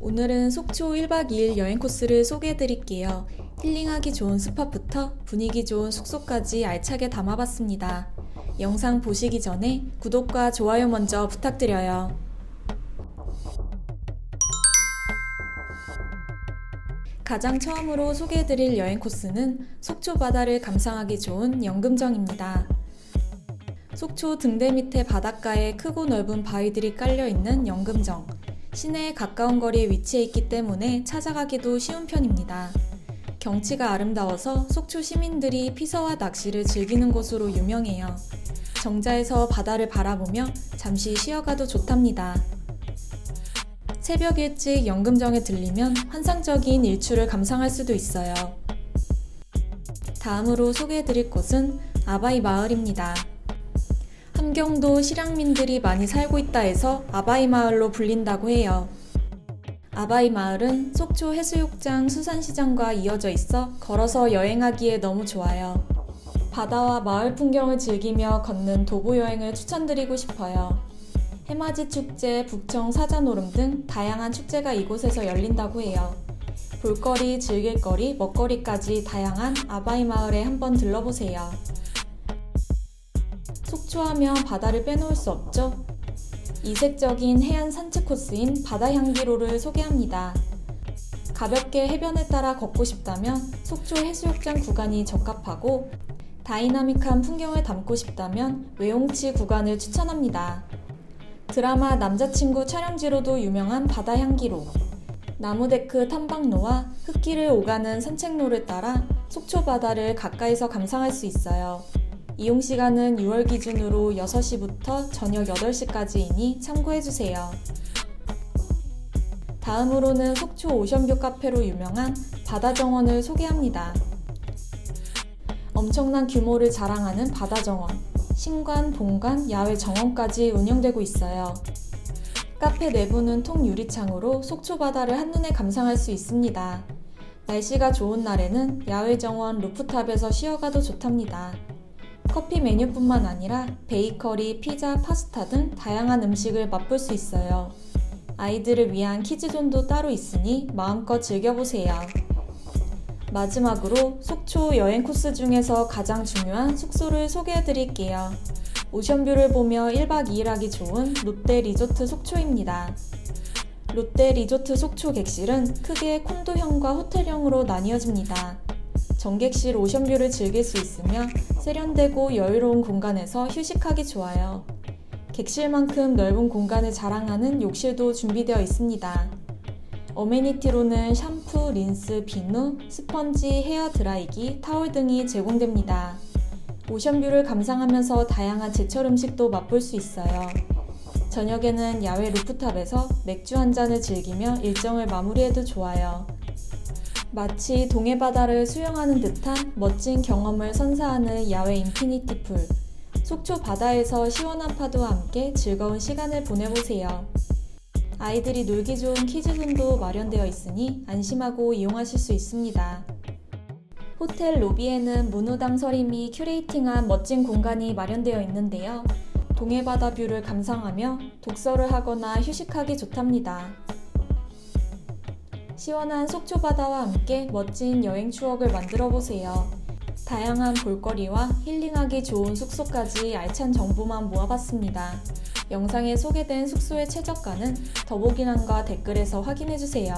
오늘은 속초 1박 2일 여행 코스를 소개해 드릴게요. 힐링하기 좋은 스팟부터 분위기 좋은 숙소까지 알차게 담아봤습니다. 영상 보시기 전에 구독과 좋아요 먼저 부탁드려요. 가장 처음으로 소개해드릴 여행 코스는 속초 바다를 감상하기 좋은 연금정입니다. 속초 등대 밑에 바닷가에 크고 넓은 바위들이 깔려 있는 연금정. 시내에 가까운 거리에 위치해 있기 때문에 찾아가기도 쉬운 편입니다. 경치가 아름다워서 속초 시민들이 피서와 낚시를 즐기는 곳으로 유명해요. 정자에서 바다를 바라보며 잠시 쉬어가도 좋답니다. 새벽 일찍 연금정에 들리면 환상적인 일출을 감상할 수도 있어요. 다음으로 소개해드릴 곳은 아바이 마을입니다. 함경도 실향민들이 많이 살고 있다 해서 아바이 마을로 불린다고 해요. 아바이 마을은 속초 해수욕장 수산시장과 이어져 있어 걸어서 여행하기에 너무 좋아요. 바다와 마을 풍경을 즐기며 걷는 도보 여행을 추천드리고 싶어요. 해맞이 축제, 북청 사자노름 등 다양한 축제가 이곳에서 열린다고 해요. 볼거리, 즐길거리, 먹거리까지 다양한 아바이 마을에 한번 들러보세요. 속초하면 바다를 빼놓을 수 없죠? 이색적인 해안 산책 코스인 바다 향기로를 소개합니다. 가볍게 해변을 따라 걷고 싶다면 속초 해수욕장 구간이 적합하고 다이나믹한 풍경을 담고 싶다면 외용치 구간을 추천합니다. 드라마 남자친구 촬영지로도 유명한 바다 향기로 나무데크 탐방로와 흙길을 오가는 산책로를 따라 속초 바다를 가까이서 감상할 수 있어요. 이용 시간은 6월 기준으로 6시부터 저녁 8시까지이니 참고해주세요. 다음으로는 속초 오션뷰 카페로 유명한 바다정원을 소개합니다. 엄청난 규모를 자랑하는 바다정원, 신관, 본관, 야외 정원까지 운영되고 있어요. 카페 내부는 통 유리창으로 속초 바다를 한눈에 감상할 수 있습니다. 날씨가 좋은 날에는 야외 정원 루프탑에서 쉬어가도 좋답니다. 커피 메뉴뿐만 아니라 베이커리, 피자, 파스타 등 다양한 음식을 맛볼 수 있어요. 아이들을 위한 키즈존도 따로 있으니 마음껏 즐겨보세요. 마지막으로 속초 여행 코스 중에서 가장 중요한 숙소를 소개해 드릴게요. 오션뷰를 보며 1박 2일 하기 좋은 롯데 리조트 속초입니다. 롯데 리조트 속초 객실은 크게 콘도형과 호텔형으로 나뉘어집니다. 정객실 오션뷰를 즐길 수 있으며 세련되고 여유로운 공간에서 휴식하기 좋아요. 객실만큼 넓은 공간을 자랑하는 욕실도 준비되어 있습니다. 어메니티로는 샴푸, 린스, 비누, 스펀지, 헤어 드라이기, 타올 등이 제공됩니다. 오션뷰를 감상하면서 다양한 제철 음식도 맛볼 수 있어요. 저녁에는 야외 루프탑에서 맥주 한 잔을 즐기며 일정을 마무리해도 좋아요. 마치 동해바다를 수영하는 듯한 멋진 경험을 선사하는 야외 인피니티 풀. 속초 바다에서 시원한 파도와 함께 즐거운 시간을 보내보세요. 아이들이 놀기 좋은 키즈존도 마련되어 있으니 안심하고 이용하실 수 있습니다. 호텔 로비에는 문우당 서림이 큐레이팅한 멋진 공간이 마련되어 있는데요. 동해바다 뷰를 감상하며 독서를 하거나 휴식하기 좋답니다. 시원한 속초 바다와 함께 멋진 여행 추억을 만들어 보세요. 다양한 볼거리와 힐링하기 좋은 숙소까지 알찬 정보만 모아봤습니다. 영상에 소개된 숙소의 최저가는 더보기란과 댓글에서 확인해주세요.